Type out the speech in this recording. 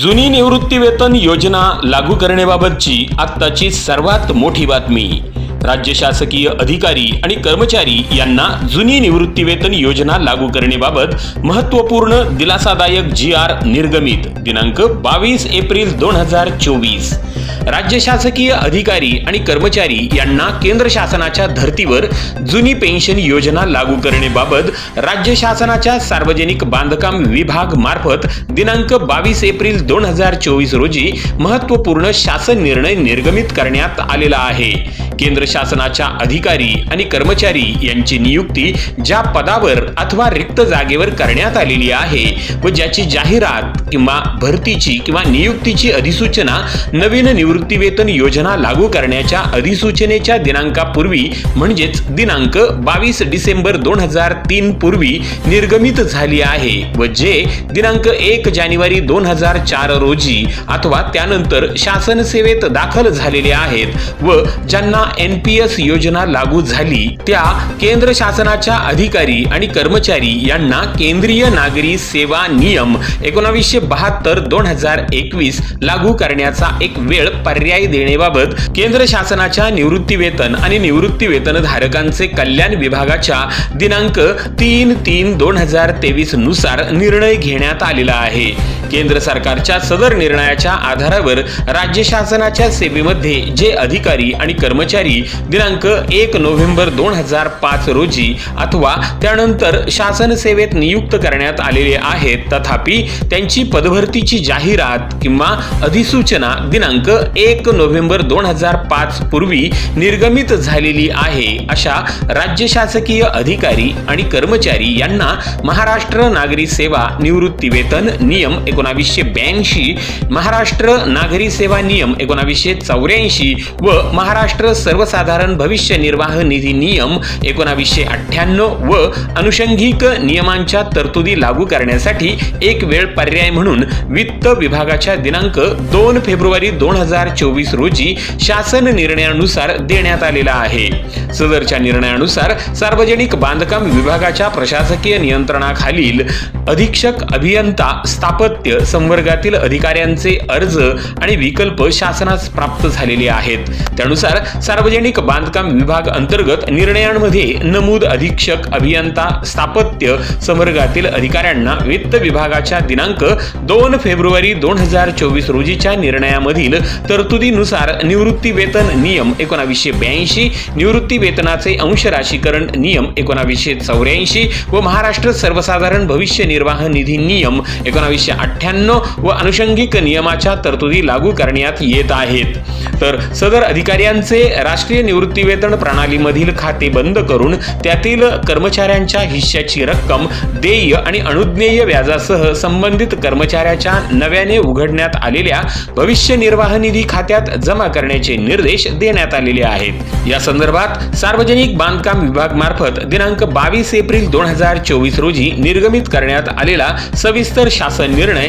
जुनी निवृत्तीवेतन योजना लागू करण्याबाबतची आत्ताची सर्वात मोठी बातमी. राज्य शासकीय अधिकारी आणि कर्मचारी यांना जुनी निवृत्तीवेतन योजना लागू करण्याबाबत महत्त्वपूर्ण दिलासादायक जी आर निर्गमित. दिनांक बावीस एप्रिल दोन हजार चोवीस. राज्य शासकीय अधिकारी आणि कर्मचारी यांना केंद्र शासनाच्या धर्तीवर जुनी पेन्शन योजना लागू करण्याबाबत राज्य शासनाच्या सार्वजनिक बांधकाम विभाग मार्फत दिनांक बावीस एप्रिल दोन हजार चोवीस रोजी महत्त्वपूर्ण शासन निर्णय निर्गमित करण्यात आलेला आहे. केंद्र शासनाच्या अधिकारी आणि कर्मचारी यांची नियुक्ती ज्या पदावर अथवा रिक्त जागेवर करण्यात आलेली आहे व ज्याची जाहिरात किंवा भरतीची किंवा नियुक्तीची अधिसूचना नवीन निवृत्तीवेतन योजना लागू करण्याच्या अधिसूचनेच्या दिनांकापूर्वी म्हणजेच दिनांक बावीस डिसेंबर दोन हजार तीन पूर्वी निर्गमित झाली आहे व जे दिनांक एक जानेवारी दोन हजार चार रोजी अथवा त्यानंतर शासन सेवेत दाखल झालेले आहेत व ज्यांना एन पी एस योजना लागू झाली त्या केंद्र शासनाच्या अधिकारी आणि कर्मचारी यांना केंद्रीय नागरी सेवा नियम एकोणावीसशे बहात्तर दोन हजार एकवीस लागू करण्याचा एक वेळ पर्याय देण्याबाबत केंद्र शासनाच्या निवृत्ती वेतन आणि निवृत्ती वेतन धारकांचे कल्याण विभागाच्या दिनांक तीन तीन दोन हजार तेवीसनुसार निर्णय घेण्यात आलेला आहे. केंद्र सरकारच्या सदर निर्णयाच्या आधारावर राज्य शासनाच्या सेवेमध्ये जे अधिकारी आणि कर्मचारी दिनांक एक नोव्हेंबर दोन हजार पाच रोजी अथवा त्यानंतर शासन सेवेत नियुक्त करण्यात आलेले आहेत तथापि त्यांची पदभरतीची जाहिरात किंवा अधिसूचना दिनांक एक नोव्हेंबर दोन हजार पाच पूर्वी निर्गमित झालेली आहे अशा राज्य शासकीय अधिकारी आणि कर्मचारी यांना महाराष्ट्र नागरी सेवा निवृत्ती वेतन नियम एकोणावीसशे ब्याऐंशी महाराष्ट्र नागरी सेवा नियम एकोणावीसशे चौऱ्याऐंशी व महाराष्ट्र सर्वसाधारण भविष्य निर्वाह निधी नियम एकोणावीसशे अठ्ठ्याण्णव व अनुषंगिक नियमांच्या तरतुदी लागू करण्यासाठी एक वेळ पर्याय म्हणून वित्त विभागाच्या दिनांक दोन फेब्रुवारी दोन हजार चोवीस रोजी शासन निर्णयानुसार देण्यात आलेला आहे. सदरच्या निर्णयानुसार सार्वजनिक बांधकाम विभागाच्या प्रशासकीय नियंत्रणाखालील अधीक्षक अभियंता स्थापत्य संवर्गातील अधिकाऱ्यांचे अर्ज आणि विकल्प शासनास प्राप्त झालेले आहेत. त्यानुसार सार्वजनिक बांधकाम विभाग अंतर्गत निर्णयांमध्ये नमूद अधीक्षक अभियंता स्थापत्य संवर्गातील अधिकाऱ्यांना वित्त विभागाच्या दिनांक दोन फेब्रुवारी दोन हजार चोवीस रोजीच्या निर्णयामधील तरतुदीनुसार निवृत्ती वेतन नियम एकोणावीसशे ब्याऐंशी निवृत्ती वेतनाचे अंश राशीकरण नियम एकोणावीसशे चौऱ्याऐंशी व महाराष्ट्र सर्वसाधारण भविष्य निर्वाह निधी नियम एकोणावीसशे अठ्ठ्याण्णव व अनुषंगिक नियमाच्या तरतुदी लागू करण्यात येत आहेत. तर सदर अधिकाऱ्यांचे राष्ट्रीय निवृत्तीवेतन प्रणालीमधील खाते बंद करून त्यातील कर्मचाऱ्यांच्या हिश्श्याची रक्कम देय आणि अनुज्ञेय व्याजासह संबंधित कर्मचाऱ्याच्या नव्याने उघडण्यात आलेल्या भविष्य निर्वाह निधी खात्यात जमा करण्याचे निर्देश देण्यात आलेले आहेत. या संदर्भात सार्वजनिक बांधकाम विभाग मार्फत दिनांक बावीस एप्रिल दोन हजार चोवीस रोजी निर्गमित करण्यात आलेला सविस्तर शासन निर्णय